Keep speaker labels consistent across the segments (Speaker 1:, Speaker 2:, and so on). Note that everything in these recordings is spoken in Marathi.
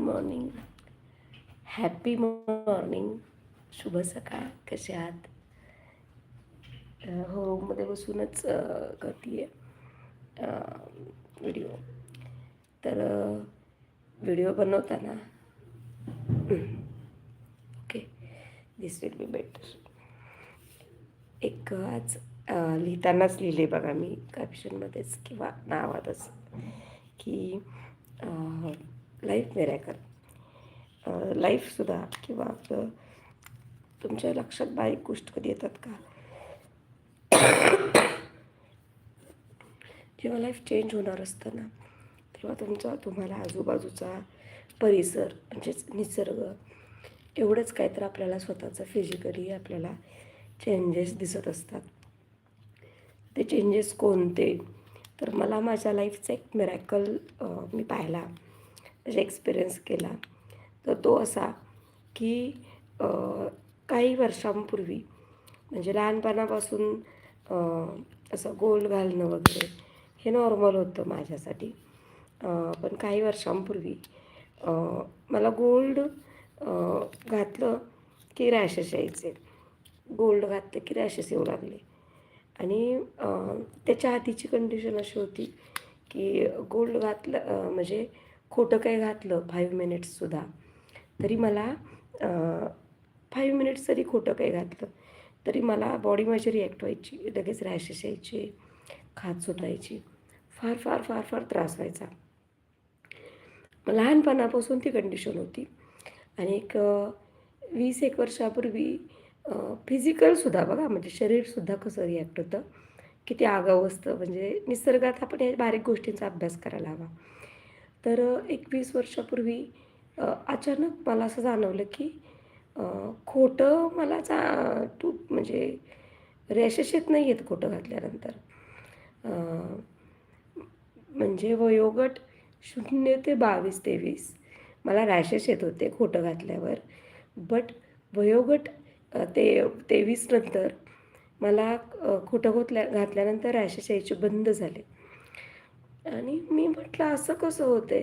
Speaker 1: मॉर्निंग हॅपी मॉर्निंग शुभ सकाळ. कसे आहात? हो रूममध्ये बसूनच करते आहे व्हिडिओ तर व्हिडिओ बनवताना okay this will be better एक आज लिहितानाच लिहिले बघा मी कॅप्शनमध्येच किंवा नावातच की लाईफ मिरॅकल लाईफसुद्धा किंवा आपलं तुमच्या लक्षात बारीक गोष्ट कधी येतात का? जेव्हा लाईफ चेंज होणार असतं ना तेव्हा तुमचा तुम्हाला आजूबाजूचा परिसर म्हणजेच निसर्ग एवढंच काय तर आपल्याला स्वतःचं फिजिकली आपल्याला चेंजेस दिसत असतात. ते चेंजेस कोणते? तर मला माझ्या लाईफचा एक मिरॅकल मी पाहिला. एक्सपिरियन्स केला. तर तो असा की काही वर्षांपूर्वी म्हणजे लहानपणापासून असं गोल घालणं वगैरे हे नॉर्मल होतं माझ्यासाठी. पण काही वर्षांपूर्वी मला गोल्ड घातलं की रॅशेस यायचे. गोल्ड घातलं की रॅशेस येऊ लागले. आणि त्याच्या आधीची कंडिशन अशी होती की गोल्ड घातलं म्हणजे खोटं काही घातलं फाईव्ह मिनिट्ससुद्धा तरी मला फाईव्ह मिनिट्स जरी खोटं काही घातलं तरी मला बॉडी माझी रिॲक्ट व्हायची लगेच रॅशेस यायची खाज सुटायची फार फार फार फार त्रास व्हायचा. लहानपणापासून ती कंडिशन होती. आणि एक वीस एक वर्षापूर्वी फिजिकलसुद्धा बघा म्हणजे शरीरसुद्धा कसं रिॲक्ट होतं किती आगाऊ असतं म्हणजे निसर्गात आपण या बारीक गोष्टींचा अभ्यास करायला हवा. तर एकवीस एक वीस वर्षापूर्वी अचानक मला असं जाणवलं की खोटं मला चा तू म्हणजे रॅशेस येत नाही आहेत खोटं घातल्यानंतर. म्हणजे वयोगट शून्य ते बावीस तेवीस मला रॅशेस येत होते खोटं घातल्यावर. बट वयोगट ते तेवीस नंतर मला खोटं घोतल्या घातल्यानंतर रॅशेस यायचे बंद झाले. आणि मी म्हटलं असं कसं होते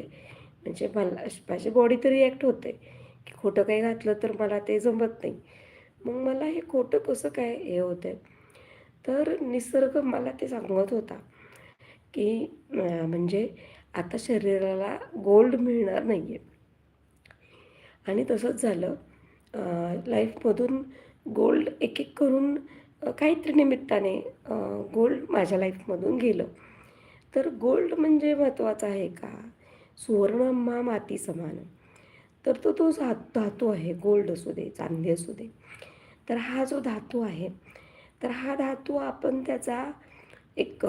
Speaker 1: म्हणजे मला माझी बॉडी तर रिॲक्ट होते. की खोटं काही घातलं तर मला ते जमत नाही. मग मला हे खोटं कसं काय हे होतं तर निसर्ग मला ते सांगत होता की म्हणजे आता शरीराला गोल्ड मिळणार नाही आहे आणि तसंच झालं. लाईफमधून गोल्ड एक एक करून काहीतरी निमित्ताने गोल्ड माझ्या लाईफमधून गेलं. तर गोल्ड म्हणजे महत्त्वाचा आहे का? सुवर्ण मा माती समान. तर तो तो धातू आहे गोल्ड असू दे चांदी असू दे. तर हा जो धातू आहे तर हा धातू आपण त्याचा एक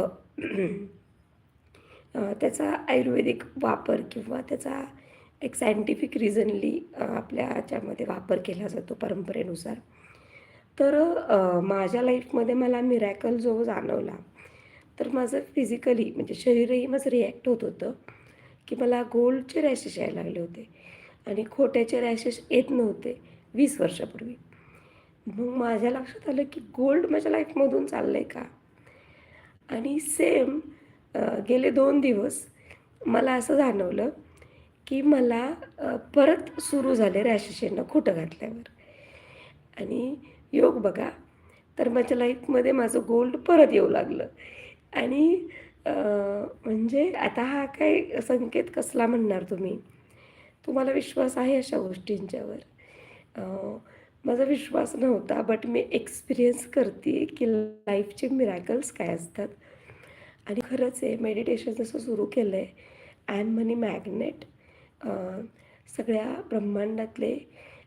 Speaker 1: त्याचा आयुर्वेदिक वापर किंवा त्याचा एक सायंटिफिक रिझनली आपल्या याच्यामध्ये वापर केला जातो परंपरेनुसार. तर माझ्या लाईफमध्ये मला मिरॅकल जो जाणवला तर माझं फिजिकली म्हणजे शरीरही माझं रिॲक्ट होत होतं की मला गोल्डचे रॅशेस यायला लागले होते आणि खोट्याचे रॅशेस येत नव्हते वीस वर्षापूर्वी. मग माझ्या लक्षात आलं की गोल्ड माझ्या लाईफमधून चाललं आहे का? आणि सेम गेले दोन दिवस मला असं जाणवलं की मला परत सुरू झाले रॅशेस येणं खोटं घातल्यावर. आणि योग बघा तर माझ्या लाईफमध्ये माझं गोल्ड परत येऊ लागलं. आणि म्हणजे आता हा काय संकेत कसला म्हणणार तुम्ही? तुम्हाला विश्वास आहे अशा गोष्टींच्यावर? माझा विश्वास नव्हता बट मी एक्सपिरियन्स करते की लाईफचे मिरॅकल्स काय असतात. आणि खरंच आहे मेडिटेशन जसं सुरू केलं आहे आय एम मनी मॅग्नेट सगळ्या ब्रह्मांडातले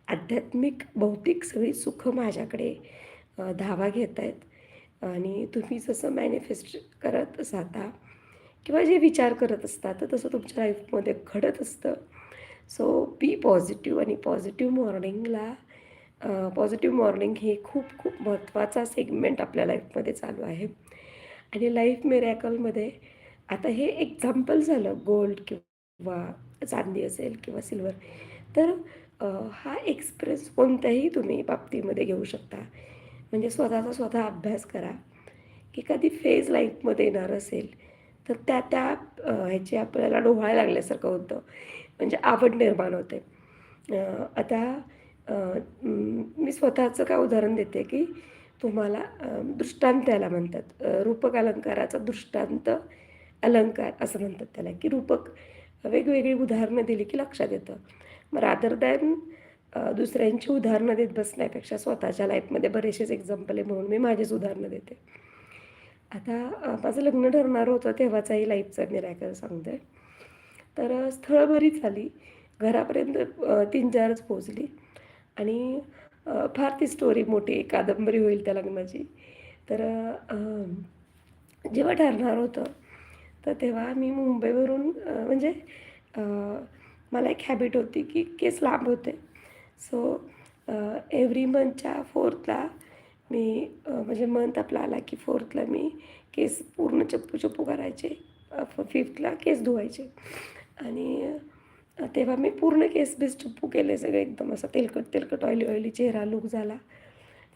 Speaker 1: आध्यात्मिक भौतिक सगळी सुखं माझ्याकडे धावा घेत आहेत आणि तुम्ही जसं मॅनिफेस्ट करत जाता किंवा जे विचार करत असता तर तसं तुमच्या लाईफमध्ये घडत असतं. सो बी पॉझिटिव्ह आणि पॉझिटिव्ह मॉर्निंगला पॉझिटिव्ह मॉर्निंग हे खूप खूप महत्त्वाचा सेगमेंट आपल्या लाईफमध्ये चालू आहे. आणि लाईफ मिरॅकलमध्ये आता हे एक्झाम्पल झालं गोल्ड किंवा चांदी असेल किंवा सिल्वर तर हा एक्सप्रेस कोणत्याही तुम्ही बाबतीमध्ये घेऊ शकता. म्हणजे स्वतःचा स्वतः अभ्यास करा. की कधी फेज लाईफमध्ये येणार असेल तर त्या त्या ह्याची आपल्याला डोहायला लागल्यासारखं होतं. म्हणजे आवड निर्माण होते. आता मी स्वतःचं काय उदाहरण देते की तुम्हाला दृष्टांत याला म्हणतात. रूपक अलंकाराचा दृष्टांत अलंकार असं म्हणतात त्याला. की रूपक वेगवेगळी उदाहरणं दिली की लक्षात येतं. मग रादर दॅन दुसऱ्यांची उदाहरणं देत बसण्यापेक्षा स्वतःच्या लाईफमध्ये बरेचसेच एक्झाम्पल आहे म्हणून मी माझीच उदाहरणं देते. आता माझं लग्न ठरणारं होतं तेव्हाचाही लाईफचा मिरॅकल सांगते. तर स्थळ स्थळं बरीच आली घरापर्यंत तीन चारच पोचली आणि फार ती स्टोरी मोठी कादंबरी होईल त्या लग्नाची. तर जेव्हा ठरणार होतं तर तेव्हा मी मुंबईवरून म्हणजे मला एक हॅबिट होती की केस लांब होते. सो एव्हरी मंथच्या फोर्थला मी uh, म्हणजे मंथ आपला आला की फोर्थला मी केस पूर्ण चप्पू चप्पू करायचे. Uh, फिफ्थला केस धुवायचे. आणि uh, तेव्हा मी पूर्ण केस बेस चप्पू केले सगळे. एकदम असं तेलकट तेलकट ऑइली ऑइली चेहरा लुक झाला.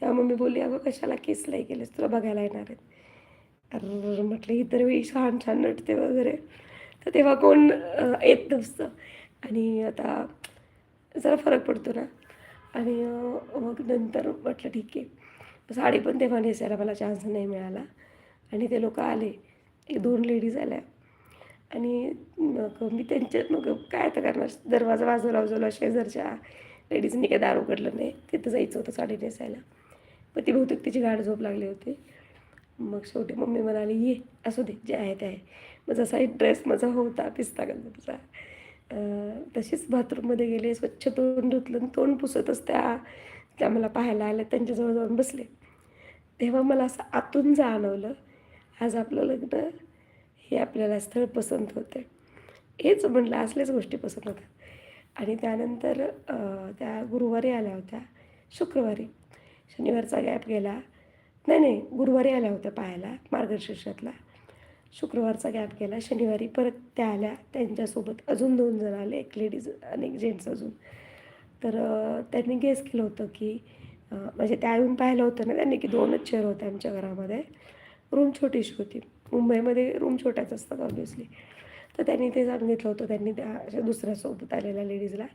Speaker 1: तेव्हा मम्मी बोलली अगं कशाला केस लई केलेस? तुला बघायला येणार आहेत. अरे म्हटलं इतर वेळी छान छान नटते वगैरे. तर तेव्हा कोण येत नसतं. आणि आता जरा फरक पडतो ना. आणि मग नंतर म्हटलं ठीक आहे. साडी पण तेव्हा नेसायला मला चान्स नाही मिळाला. आणि ते लोक आले. एक दोन लेडीज आल्या आणि मग मी त्यांच्या मग काय आता करणार? दरवाजा वाजवला वाजवला शेजारच्या लेडीजनी काही दार उघडलं नाही. तिथं जायचं होतं साडी नेसायला. मग ती बहुतेक तिची गाड झोप लागली होती. मग शेवटी मम्मी म्हणाली ये असू दे जे आहे ते आहे. मग जसा एक ड्रेस माझा होता पिस्ता कलरचा तुझा. तशीच बाथरूममध्ये गेले स्वच्छ तोंड धुतलं तोंड पुसतच त्या त्या मला पाहायला आल्या त्यांच्याजवळ जाऊन बसले. तेव्हा मला असं आतून जाणवलं आज आपलं लग्न हे आपल्याला स्थळ पसंत होते हेच म्हटलं असल्याच गोष्टी पसंत होतात. आणि त्यानंतर त्या गुरुवारी आल्या होत्या शुक्रवारी. शनिवारचा गॅप गेला. नाही नाही गुरुवारी आल्या होत्या पाहायला मार्गशीर्षातला शुक्रवारचा गॅप केला शनिवारी परत त्या आल्या. त्यांच्यासोबत अजून दोन जण आले. एक लेडीज आणि एक जेंट्स अजून. तर त्यांनी गेस केलं होतं की म्हणजे त्या येऊन पाहिलं होतं ना त्यांनी की दोनच चेअर होत्या आमच्या घरामध्ये. रूम छोटीशी होती. मुंबईमध्ये रूम छोट्याच असतात ऑब्विसली तर त्यांनी ते सांगितलं होतं. त्यांनी त्या अशा दुसऱ्यासोबत आलेल्या लेडीजला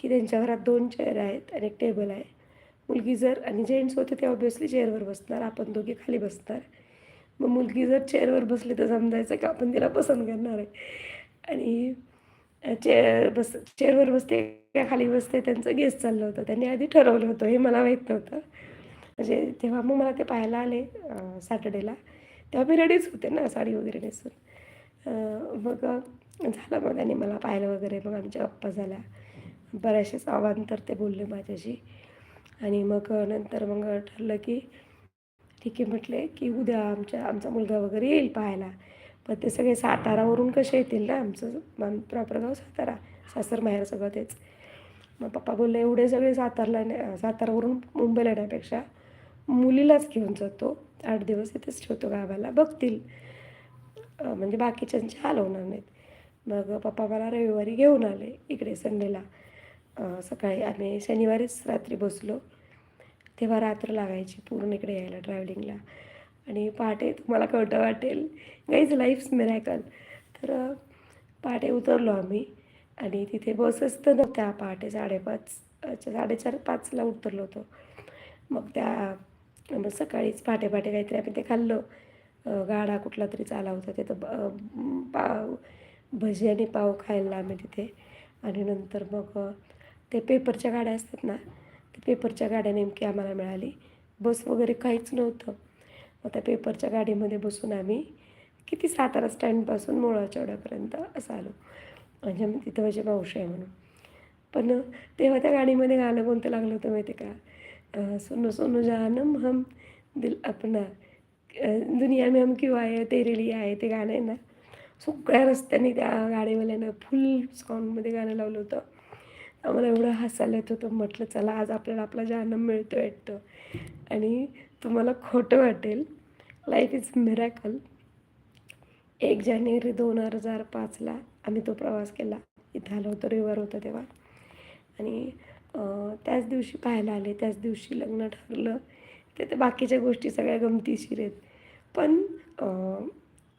Speaker 1: की त्यांच्या घरात दोन चेअर आहेत आणि एक टेबल आहे. मुलगी जर आणि जेंट्स होते ते ऑब्विसली चेअरवर बसणार. आपण दोघे खाली बसणार. मग मुलगी जर चेअरवर बसली तर समजायचं का आपण तिला पसंत करणार आहे. आणि चेअर बस चेअरवर बसते का खाली बसते त्यांचं गेस चाललं होतं. त्यांनी आधी ठरवलं होतं हे मला माहीत नव्हतं. म्हणजे तेव्हा मग मला ते पाहायला आले सॅटर्डेला तेव्हा मी रेडीच होते ना साडी वगैरे नेसून. मग झालं मग त्यांनी मला पाहिलं वगैरे. मग आमच्या गप्पा झाल्या. बऱ्याचशाच आव्हांतर ते बोलले माझ्याशी. आणि मग नंतर मग ठरलं की ठीक आहे म्हटले की उद्या आमच्या आमचा मुलगा वगैरे येईल पाहायला. पण ते सगळे सातारावरून कसे येतील ना आमचं प्रॉपर गाव सातारा. सासर माहेर सगळं तेच. मग पप्पा बोलले एवढे सगळे सातारला नाही सातारावरून मुंबईला येण्यापेक्षा मुलीलाच घेऊन जातो. आठ दिवस इथेच ठेवतो गावाला. बघतील. म्हणजे बाकीच्यांचे हाल होणार नाहीत. मग पप्पा मला रविवारी घेऊन आले इकडे संडेला. सकाळी आम्ही शनिवारीच रात्री बसलो. तेव्हा रात्र लागायची पूर्ण इकडे यायला ट्रॅव्हलिंगला आणि पहाटे तुम्हाला कळतं वाटेल. गाईज लाईफ्स मिरॅकल तर पहाटे उतरलो आम्ही. आणि तिथे बसेस तर नव्हत्या पहाटे साडेपाच अच्छा साडेचार पाचला उतरलो होतो. मग त्या मग सकाळीच पहाटे पहाटे काहीतरी आम्ही ते खाल्लं. गाडा कुठला तरी चाला होता. तिथं पाव भजी आणि पाव खायला आम्ही तिथे. आणि नंतर मग ते पेपरच्या गाड्या असतात ना त्या पेपरच्या गाड्या नेमकी आम्हाला मिळाली. बस वगैरे काहीच नव्हतं. मग त्या पेपरच्या गाडीमध्ये बसून आम्ही किती सातारा स्टँडपासून मोळाचौड्यापर्यंत असं आलो. म्हणजे मी तिथं माझे मावशी आहे म्हणून. पण तेव्हा त्या गाडीमध्ये गाणं कोणतं लागलं होतं माहिती आहे का? सोनू सोनू जानम हम दिल अपना. दुनिया में हम क्यों आहे तेरे लिए ते गाणं आहे ना सगळ्या रस्त्याने त्या गाडीवाल्यानं फुल साऊंडमध्ये गाणं लावलं होतं. आम्हाला एवढं हसायला येत होतं. म्हटलं चला आज आपल्याला आपला जानम मिळतो वाटतं. आणि तुम्हाला खोटं वाटेल. लाईफ इज मिरॅकल एक जानेवारी दोन हजार पाचला आम्ही तो प्रवास केला. इथं आलो होतो रविवार होतं तेव्हा. आणि त्याच दिवशी पाहायला आले. त्याच दिवशी लग्न ठरलं. ते तर बाकीच्या गोष्टी सगळ्या गमतीशीर आहेत. पण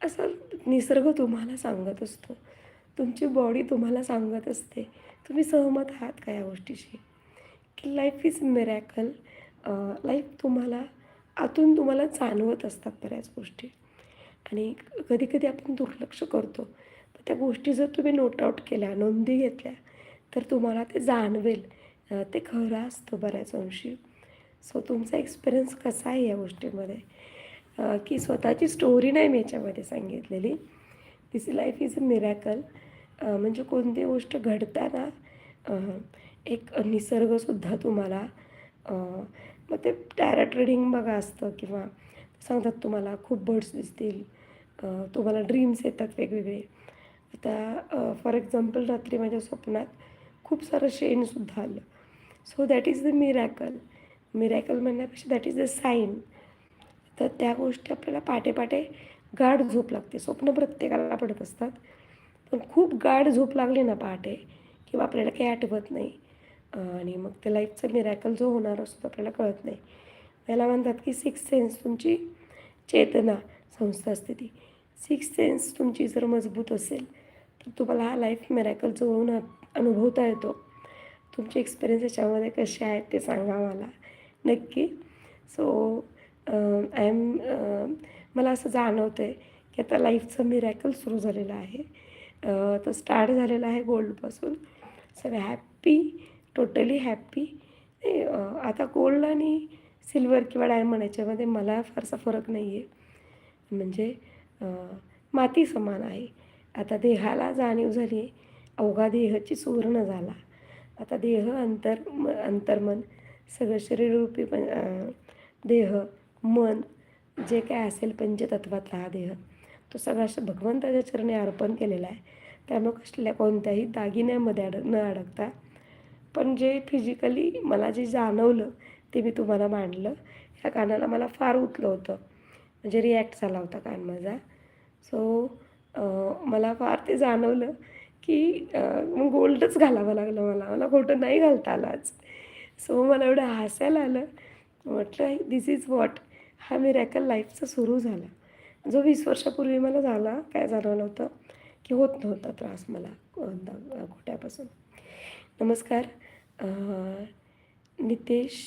Speaker 1: असं निसर्ग तुम्हाला सांगत असतो. तुमची बॉडी तुम्हाला सांगत असते. तुम्ही सहमत आहात का या गोष्टीशी? की लाईफ इज मिरॅकल लाईफ तुम्हाला आतून तुम्हाला जाणवत असतात बऱ्याच गोष्टी. आणि कधीकधी आपण दुर्लक्ष करतो. पण त्या गोष्टी जर तुम्ही नोट आउट केल्या नोंदी घेतल्या तर तुम्हाला ते जाणवेल. ते खरं असतं बऱ्याच अंशी. सो तुमचा एक्सपिरियन्स कसा आहे या गोष्टीमध्ये? की स्वतःची स्टोरी नाही मी याच्यामध्ये सांगितलेली. This life is a miracle म्हणजे कोणती गोष्ट घडताना एक निसर्गसुद्धा तुम्हाला मग ते टॅरट रिडिंग बघा असतं किंवा सांगतात तुम्हाला खूप बर्ड्स दिसतील तुम्हाला ड्रीम्स येतात वेगवेगळे. आता फॉर एक्झाम्पल रात्री माझ्या स्वप्नात खूप सारं शेणसुद्धा आलं. So that is the miracle miracle म्हणण्यापेक्षा दॅट इज द साईन तर त्या गोष्टी आपल्याला पाटे पाटे गाढ झोप लागते. स्वप्न प्रत्येकाला पडत असतात. पण खूप गाढ झोप लागली ना पहाटे किंवा आपल्याला काही आठवत नाही. आणि मग ते लाईफचं मिरॅकल जो होणार असतो आपल्याला कळत नाही. याला म्हणतात की सिक्स सेन्स तुमची चेतना संस्था असते ती सिक्स सेन्स तुमची जर मजबूत असेल तर तुम्हाला हा लाईफ मिरॅकल जवळून अनुभवता येतो. तुमचे एक्सपिरियन्स याच्यामध्ये कसे आहेत ते सांगा मला. नक्की. सो आय एम मला असं जाणवतं आहे की आता लाईफचं मिरॅकल सुरू झालेलं आहे. तो स्टार्ट झालेला आहे गोल्डपासून सगळं हॅप्पी टोटली हॅप्पी आता गोल्ड आणि सिल्वर किंवा डायमंड याच्यामध्ये मला फारसा फरक नाही आहे म्हणजे माती समान आहे. आता देहाला जाणीव झाली अवघा देहची सुवर्ण झाला. आता देह अंतर म अंतर्मन सगळं शरीररूपी पण देह मन जे काय असेल पंचतत्वातला हा देह. तो सगळा भगवंताच्या चरणी अर्पण केलेला आहे. त्यामुळे कसल्या कोणत्याही दागिन्यामध्ये अड न अडकता पण जे फिजिकली मला जे जाणवलं ते मी तुम्हाला मांडलं. ह्या कानाला मला फार उतलं होतं. म्हणजे रिॲक्ट झाला होता कान माझा. सो मला फार ते जाणवलं की मग गोल्डच घालावं लागलं मला. मला खोटं नाही घालता आलं आज. सो मला एवढं हसायला आलं. म्हटलं दिस इज वॉट हा मिरॅकल लाईफचा सुरू झाला. जो वीस वर्षापूर्वी मला झाला काय जाणवलं होतं की होत नव्हता त्रास मला खोट्यापासून नमस्कार. Nitesh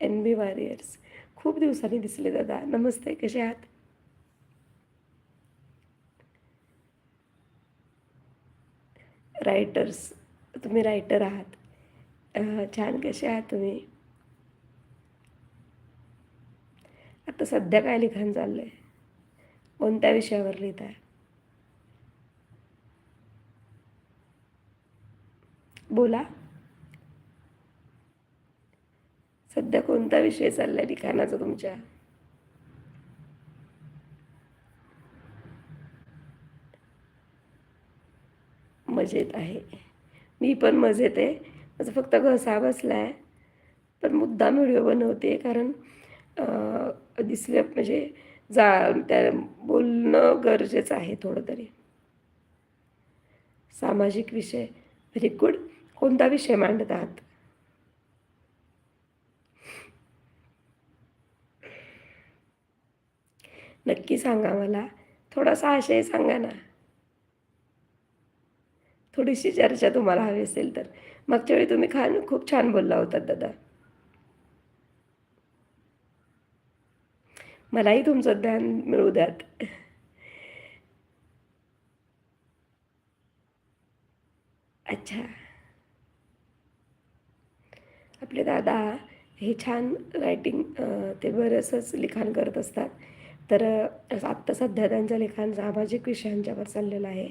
Speaker 1: N B warriors. खूप दिवसांनी दिसले दादा. नमस्ते. कसे आहात? रायटर्स. तुम्ही रायटर आहात. छान. कसे आहात तुम्ही? आता सध्या काय लिखाण चाललं आहे कोणत्या विषयावर लिहित आहे? बोला. सध्या कोणता विषय चाललाय लिखाणाचा तुमच्या? मजेत आहे. मी पण मजेत आहे. माझं फक्त घसा बसला आहे पण मुद्दाम व्हिडिओ बनवते कारण दिसले म्हणजे जा त्या बोलणं गरजेचं आहे थोडं तरी सामाजिक विषय व्हेरी गुड कोणता विषय मांडत आहात? नक्की सांगा मला. थोडासा आशय सांगा ना. थोडीशी चर्चा तुम्हाला हवी असेल तर. मागच्या वेळी तुम्ही खान खूप छान बोलला होता दादा. मलाही तुमचं ध्यान मिळू द्यात. अच्छा. आपले दादा हे छान रायटिंग ते बरंचंच लिखाण करत असतात. तर आत्ता सध्या त्यांचं लिखाण सामाजिक विषयांच्यावर चाललेलं आहे.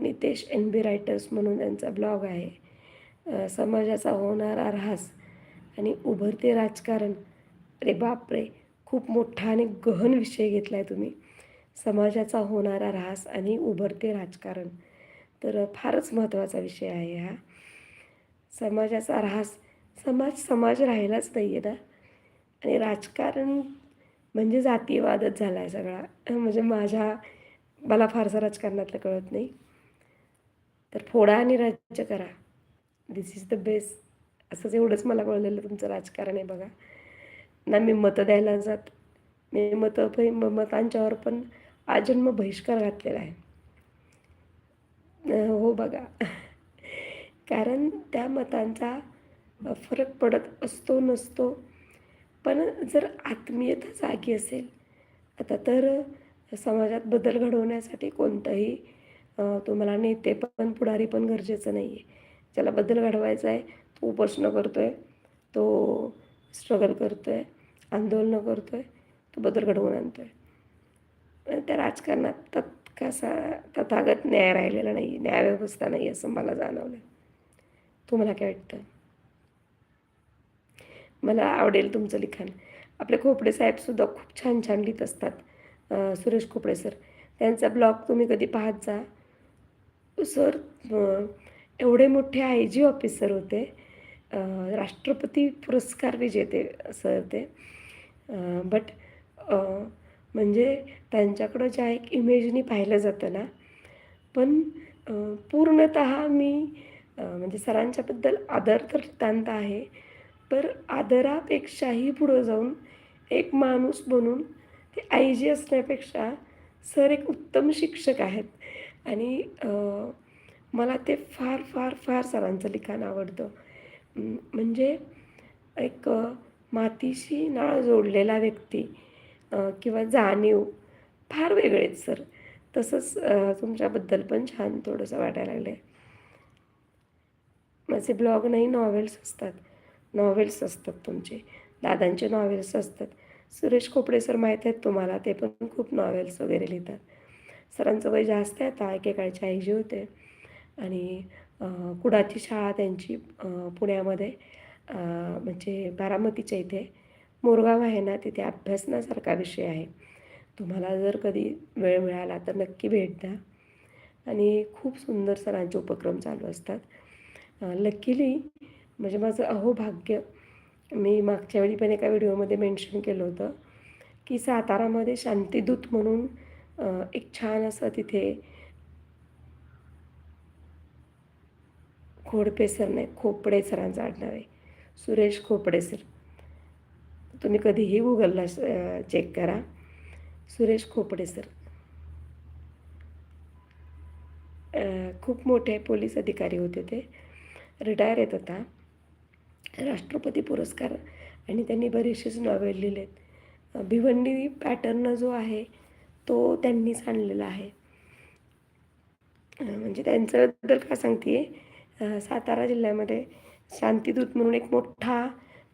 Speaker 1: नितेश एन बी रायटर्स म्हणून त्यांचा ब्लॉग आहे. समाजाचा होणारा ऱ्हास आणि उभरते राजकारण. अरे बापरे! खूप मोठा आणि गहन विषय घेतला आहे तुम्ही. समाजाचा होणारा ऱ्हास आणि उभरते राजकारण. तर फारच महत्त्वाचा विषय आहे हा. समाजाचा ऱ्हास समाज समाज राहिलाच नाही आहे ना. आणि राजकारण म्हणजे जातीयवादच झाला आहे सगळा. म्हणजे माझ्या मला फारसा राजकारणातलं कळत नाही. तर फोडा आणि राज्य करा. दिस इज द बेस्ट असंच एवढंच मला कळलेलं तुमचं राजकारण आहे बघा. ना मी मतं द्यायला जात. मी मतं पण मतांच्यावर पण आजन्म बहिष्कार घातलेला आहे. हो बघा. कारण त्या मतांचा फरक पडत असतो नसतो. पण जर आत्मीयता जागी असेल आता तर समाजात बदल घडवण्यासाठी कोणतंही तुम्हाला नेते पण पुढारी पण गरजेचं नाही आहे ज्याला बदल घडवायचा आहे तो उपोषणं करतो आहे तो स्ट्रगल करतो आहे आंदोलनं करतो आहे तो बदल घडवून आणतो आहे त्या राजकारणात तत् कसा तथागत न्याय राहिलेला नाही न्यायव्यवस्था नाही असं मला जाणवलं तुम्हाला काय वाटतं? मला आवडेल तुमचं लिखाण. आपले खोपडे साहेबसुद्धा खूप छान छान लिहित असतात सुरेश खोपडे सर. त्यांचा ब्लॉग तुम्ही कधी पाहत जा. सर एवढे मोठे आय जी ऑफिसर होते राष्ट्रपती पुरस्कार विजेते सर ते. बट म्हणजे त्यांच्याकडं ज्या एक इमेजनी पाहिलं जातं ना पण पूर्णत मी म्हणजे सरांच्याबद्दल आदर तर नितांत आहे पर आदरापेक्षाही पुढं जाऊन एक माणूस बनून ते आई जी असण्यापेक्षा सर एक उत्तम शिक्षक आहेत. आणि मला ते फार फार फार सरांचं लिखाण आवडतं. म्हणजे एक मातीशी नाळ जोडलेला व्यक्ती किंवा जाणीव फार वेगळे आहेत सर. तसंच तुमच्याबद्दल पण छान थोडंसं वाटायला लागलं आहे माझे ब्लॉग नाही नॉवेल्स असतात. नॉवेल्स असतात तुमचे. दादांचे नॉवेल्स असतात. सुरेश खोपडे सर माहीत आहेत तुम्हाला ते पण खूप नॉवेल्स वगैरे लिहितात. सरांचं वय जास्त आहे आता एकेकाळचे आईजी होते. आणि कुडाची शाळा त्यांची पुण्यामध्ये म्हणजे बारामतीच्या इथे. मोरगाव आहे ना तिथे अभ्यासण्यासारखा विषय आहे. तुम्हाला जर कधी वेळ मिळाला तर नक्की भेट द्या. आणि खूप सुंदर सरांचे उपक्रम चालू असतात. लकीली म्हणजे माझं अहोभाग्य मी मागच्या वेळी पण एका व्हिडिओमध्ये मेन्शन केलं होतं की सातारामध्ये शांतीदूत म्हणून एक छान असं तिथे खोडपे सर नाही खोपडे सरांचं आडनाव आहे. सुरेश खोपडे सर तुम्ही कधीही गुगलला चेक करा. सुरेश खोपडे सर खूप मोठे पोलीस अधिकारी होते ते. रिटायर येत होता. राष्ट्रपती पुरस्कार आणि त्यांनी बरेचसेच नॉवेल लिहिलेत. भिवंडी पॅटर्न जो आहे तो त्यांनीच आणलेला आहे. म्हणजे त्यांच्याबद्दल का सांगते सातारा जिल्ह्यामध्ये शांतिदूत म्हणून एक मोठा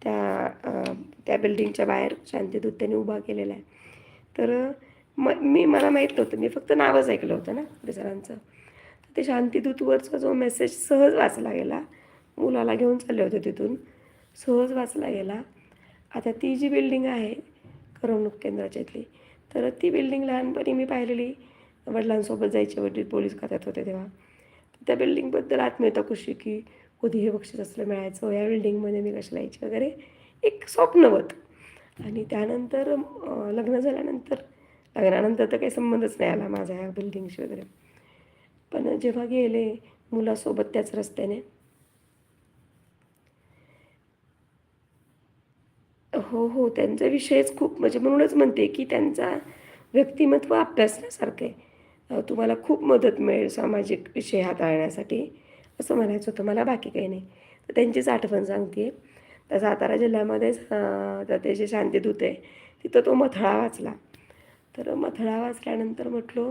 Speaker 1: त्या त्या बिल्डिंगच्या बाहेर शांतिदूत त्यांनी उभा केलेला आहे. तर म मी मला माहीत नव्हतं. मी फक्त नावच ऐकलं होतं ना सरांचं. तर ते शांतिदूतवरचा जो मेसेज सहज वाचला गेला मुलाला घेऊन चालले होते तिथून सहज वाचला गेला. आता ती जी बिल्डिंग आहे करमणूक केंद्राच्या इथली तर ती बिल्डिंग लहानपणी मी पाहिलेली. वडिलांसोबत जायचे वडील पोलीस खात्यात होते तेव्हा. त्या बिल्डिंगबद्दल आत्मीयता कशी की कधी हे बक्षीस असलं मिळायचं? या बिल्डिंगमध्ये मी कशाला यायची वगैरे? एक स्वप्नवत आणि त्यानंतर लग्न झाल्यानंतर लग्नानंतर तर काही संबंधच नाही आला माझा ह्या बिल्डिंगशी वगैरे. पण जेव्हा गेले मुलासोबत त्याच रस्त्याने. हो हो त्यांचा विषयच खूप म्हणजे म्हणूनच म्हणते की त्यांचा व्यक्तिमत्व अभ्यासण्यासारखं आहे. तुम्हाला खूप मदत मिळेल सामाजिक विषय हाताळण्यासाठी. असं म्हणायचं होतं. मला बाकी काही नाही. तर त्यांचीच आठवण सांगते. तर सातारा जिल्ह्यामध्येच तर ते जे शांतीदूत आहे तिथं तो मथळा वाचला. तर मथळा वाचल्यानंतर म्हटलो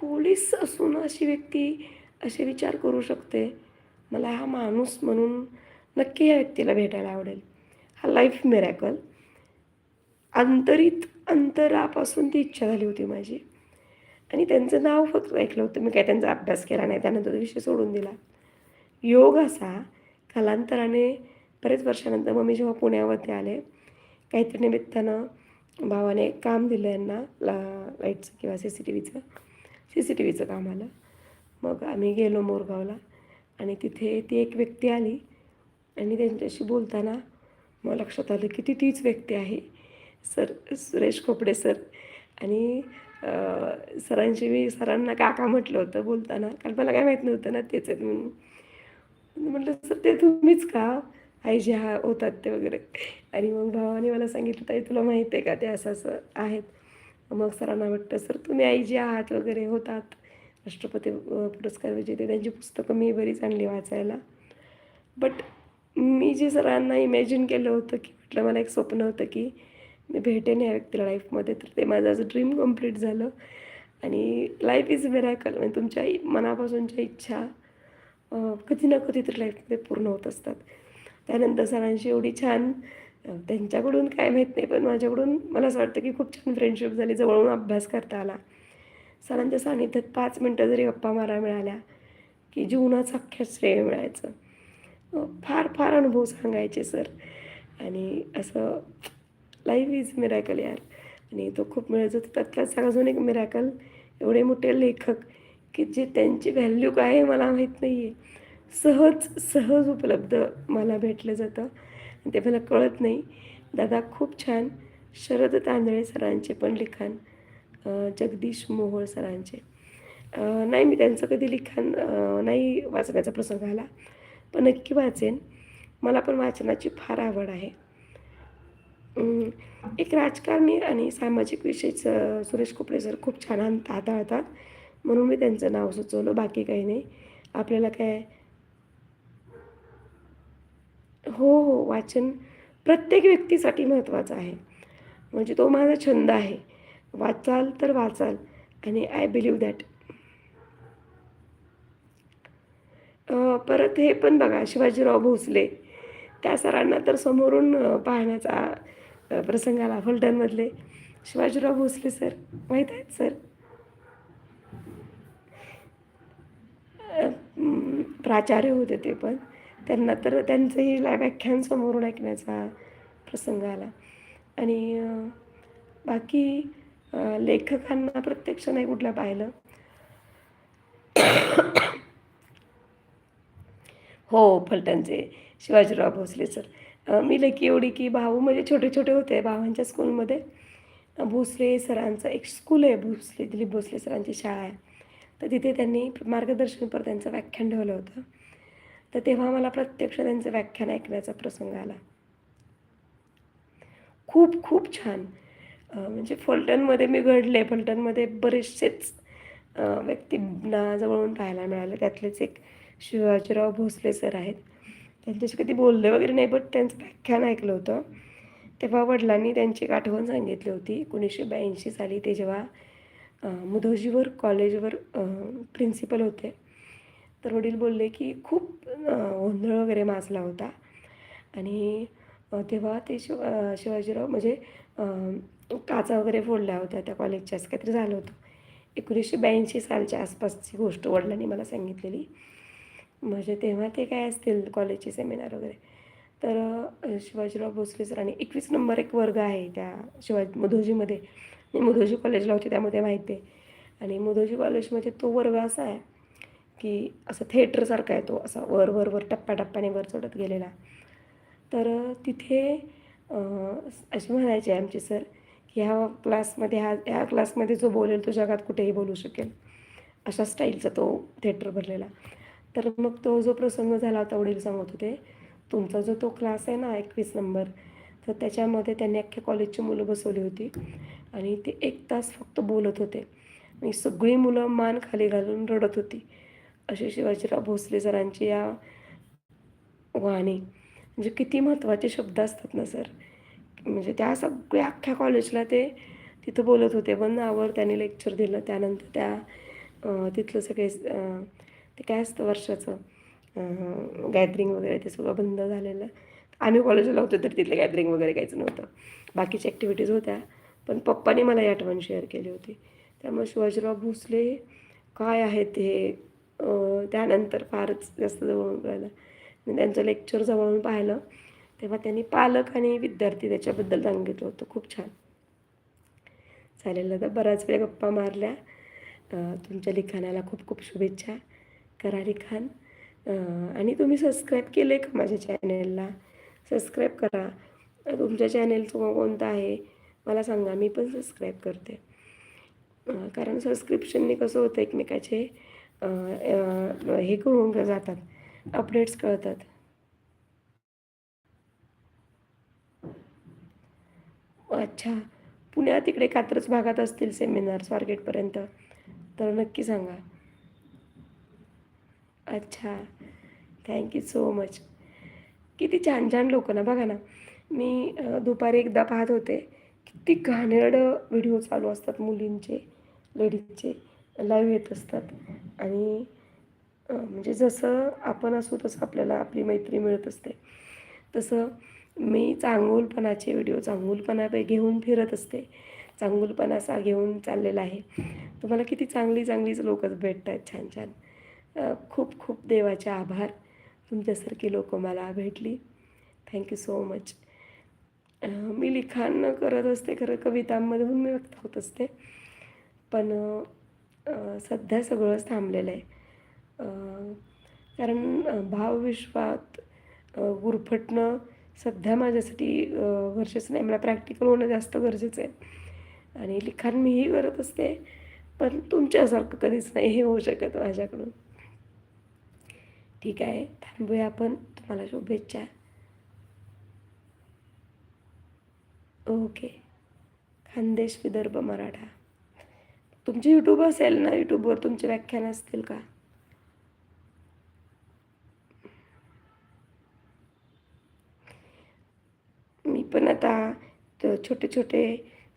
Speaker 1: पोलीस असून अशी व्यक्ती असे विचार करू शकते? मला हा माणूस म्हणून नक्की या व्यक्तीला भेटायला आवडेल. हा लाईफ मिरॅकल. अंतरित अंतरापासून ती इच्छा झाली होती माझी. आणि त्यांचं नाव फक्त ऐकलं होतं. मी काय त्यांचा अभ्यास केला नाही त्यानंतर विषय सोडून दिला. योग असा कालांतराने बरेच वर्षानंतर मग मी जेव्हा पुण्यावरती आले काहीतरी निमित्तानं भावाने काम दिलं यांना ला लाईटचं किंवा सी सी टी व्हीचं. सी सी टी व्हीचं काम आलं. मग आम्ही गेलो मोरगावला आणि तिथे ती एक व्यक्ती आली आणि त्यांच्याशी बोलताना मग लक्षात आलं की ती तीच व्यक्ती आहे सर सुरेश खोपडे सर. आणि सरांशी मी सरांना काका म्हटलं होतं बोलताना. कारण मला काय माहीत नव्हतं ना तेच आहेत म्हणून. म्हटलं सर ते तुम्हीच का? आई जे हा होतात ते वगैरे. आणि मग भावाने मला सांगितलं ताई तुला माहीत आहे का ते असं असं आहेत? मग सरांना वाटतं सर तुम्ही आई जे आहात वगैरे होतात राष्ट्रपती पुरस्कार विजेते त्यांची पुस्तकं मी बरीच आणली वाचायला. बट मी जे सरांना इमॅजिन केलं होतं की म्हटलं मला एक स्वप्न होतं की मी भेटेन या व्यक्तीला लाईफमध्ये तर ते माझं असं ड्रीम कंप्लीट झालं. आणि लाईफ इज मिरॅकल म्हणजे तुमच्या मनापासूनच्या इच्छा कधी ना कधी तर लाईफमध्ये पूर्ण होत असतात. त्यानंतर सरांशी एवढी छान त्यांच्याकडून काय माहीत नाही पण माझ्याकडून मला असं वाटतं की खूप छान फ्रेंडशिप झाली. जवळून अभ्यास करता आला. सरांच्या सानिध्यात पाच मिनटं जरी गप्पा मारा मिळाल्या की जीवनाचं अख्ख्या श्रेय मिळायचं. फार फार अनुभव सांगायचे सर. आणि असं लाईफ इज मिरॅकल यार. आणि तो खूप मिळत होता त्यातलाच अजून एक मिरॅकल एवढे मोठे लेखक की जे त्यांची व्हॅल्यू काय आहे मला माहीत नाही आहे सहज सहज उपलब्ध मला भेटलं जातं. आणि ते मला कळत नाही. दादा खूप छान. शरद तांदळे सरांचे पण लिखाण. जगदीश मोहोळ सरांचे. नाही मी त्यांचं कधी लिखाण नाही वाचण्याचा प्रसंग आला पण नक्की वाचेन. मला पण वाचनाची फार आवड आहे. एक राजकारणी आणि सामाजिक विषयचं सुरेश कोपडे सर खूप छान हात- हाताळतात. म्हणून मी त्यांचं नाव सुचवलं बाकी काही नाही. आपल्याला काय? हो हो वाचन प्रत्येक व्यक्तीसाठी महत्त्वाचं आहे. म्हणजे तो माझा छंद आहे. वाचाल तर वाचाल आणि आय बिलीव दॅट परत हे पण बघा शिवाजीराव भोसले. त्या सरांना तर समोरून पाहण्याचा प्रसंग आला फलटणमधले शिवाजीराव भोसले सर माहीत आहेत सर प्राचार्य होते ते पण. त्यांना तर त्यांचंही व्याख्यान समोरून ऐकण्याचा प्रसंग आला. आणि बाकी लेखकांना प्रत्यक्ष नाही कुठला पाहिलं. हो फलटणचे. शिवाजीराव भोसले सर मी लकी एवढी की भाऊ म्हणजे छोटे छोटे होते भावांच्या स्कूलमध्ये भोसले सरांचं एक स्कूल आहे भोसले दिलीप भोसले सरांची शाळा आहे. तर तिथे त्यांनी मार्गदर्शनपर त्यांचं व्याख्यान ठेवलं होतं. तर तेव्हा मला प्रत्यक्ष त्यांचं व्याख्यान ऐकण्याचा प्रसंग आला. खूप खूप छान. म्हणजे फलटणमध्ये मी घडले. फलटणमध्ये बरेचसेच व्यक्तींना जवळून पाहायला मिळाले. त्यातलेच एक शिवाजीराव भोसले सर आहेत. त्यांच्याशी कधी बोलले वगैरे नाही बट त्यांचं व्याख्यान ऐकलं होतं. तेव्हा वडिलांनी त्यांची एक आठवण सांगितली होती. एकोणीसशे ब्याऐंशी साली ते जेव्हा मुधोजीवर कॉलेजवर प्रिन्सिपल होते. तर वडील बोलले की खूप गोंधळ वगैरे माजला होता. आणि तेव्हा ते शिव शिवाजीराव म्हणजे काचा वगैरे फोडल्या होत्या त्या कॉलेजच्या असं काहीतरी झालं होतं. एकोणीसशे ब्याऐंशी सालच्या आसपासची गोष्ट वडिलांनी मला सांगितलेली. म्हणजे तेव्हा ते काय असतील कॉलेजचे सेमिनार वगैरे. तर शिवाजीराव भोसले सर आणि एकवीस नंबर एक वर्ग आहे त्या शिवाजी मुधोजीमध्ये. मी मुधोजी कॉलेजला होते त्यामध्ये माहिती आहे. आणि मुधोजी कॉलेजमध्ये तो वर्ग असा आहे की असं थिएटरसारखा आहे तो असा वर वर वर टप्प्याटप्प्याने वर चढत गेलेला. तर तिथे असे म्हणायचे आमचे सर की ह्या क्लासमध्ये हा ह्या क्लासमध्ये जो बोलेल तो जगात कुठेही बोलू शकेल. अशा स्टाईलचा तो थिएटर भरलेला. तर मग तो जो प्रसंग झाला होता वडील सांगत होते तुमचा जो तो क्लास आहे ना एकवीस नंबर तर त्याच्यामध्ये त्यांनी अख्ख्या कॉलेजची मुलं बसवली होती आणि ते एक तास फक्त बोलत होते आणि सगळी मुलं मान खाली घालून रडत होती. अशी शिवाजीराव भोसले सरांची या वाणी म्हणजे किती महत्त्वाचे शब्द असतात ना सर. म्हणजे त्या सगळ्या अख्ख्या कॉलेजला ते तिथं बोलत होते. पण आवर त्यांनी लेक्चर दिलं. त्यानंतर त्या तिथलं सगळे ते काय असतं वर्षाचं गॅदरिंग वगैरे ते सगळं बंद झालेलं. आम्ही कॉलेजला होतो तर तिथलं गॅदरिंग वगैरे काहीच नव्हतं. बाकीच्या ॲक्टिव्हिटीज होत्या पण पप्पाने मला ही आठवण शेअर केली होती. त्यामुळे शिवाजीराव भोसले काय आहेत हे त्यानंतर फारच जास्त जवळून राहिलं. मी त्यांचं लेक्चर जवळून पाहिलं. तेव्हा त्यांनी पालक आणि विद्यार्थी त्याच्याबद्दल सांगितलं होतं. खूप छान. चालेल आता बऱ्याच वेळ गप्पा मारल्या. तुमच्या लिखाणाला खूप खूप शुभेच्छा. करारी खान. आणि तुम्ही सबस्क्राईब केलं आहे का माझ्या चॅनेलला सबस्क्राईब करा. तुमच्या चॅनेलचं कोणतं आहे? मला सांगा मी पण सबस्क्राईब करते. कारण सबस्क्रिप्शनने कसं होतं एकमेकाचे हे करून जातात. अपडेट्स कळतात. अच्छा. पुण्यात इकडे कात्रज भागात असतील सेमिनार स्वारगेटपर्यंत तर नक्की सांगा. अच्छा. थँक्यू सो मच किती छान छान लोक ना बघा ना. मी दुपारी एकदा पाहत होते किती घाणेरड व्हिडिओ चालू असतात मुलींचे लेडीजचे. लाईव्ह येत असतात. आणि म्हणजे जसं आपण असू तसं आपल्याला आपली मैत्री मिळत असते. तसं मी चांगुलपणाचे व्हिडिओ चांगुलपणा घेऊन फिरत असते. चांगुलपणाचा घेऊन चाललेला आहे. तुम्हाला किती चांगली चांगलीच लोकच भेटत आहेत छान छान. खूप खूप देवाचे आभार. तुमच्यासारखी लोकं मला भेटली. थँक्यू सो मच मी लिखाण करत असते खरं कवितांमधून मी व्यक्त होत असते. पण सध्या सगळंच थांबलेलं आहे. कारण भावविश्वात गुरफटणं सध्या माझ्यासाठी गरजेचं नाही. मला प्रॅक्टिकल होणं जास्त गरजेचं आहे. आणि लिखाण मीही करत असते. पण तुमच्यासारखं कधीच नाही हे होऊ शकत माझ्याकडून. ठीक आहे. थांबूया आपण. तुम्हाला शुभेच्छा. ओके. खानदेश विदर्भ मराठा. तुमचे यूट्यूब असेल ना? यूट्यूबवर तुमचे व्याख्यान असतील का? मी पण आता छोटे छोटे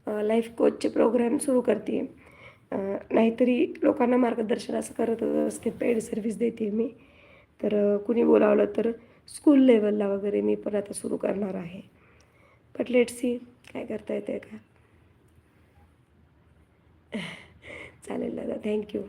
Speaker 1: लाईफ कोचचे प्रोग्राम सुरू करते. नाहीतरी लोकांना मार्गदर्शन असं करत असते पेड सर्व्हिस देते मी. तर कुणी बोलावलं तर स्कूल लेवलला वगैरे मी पण आता सुरू करणार आहे. बट लेट सी काय करता येते का? चालेल दादा थँक्यू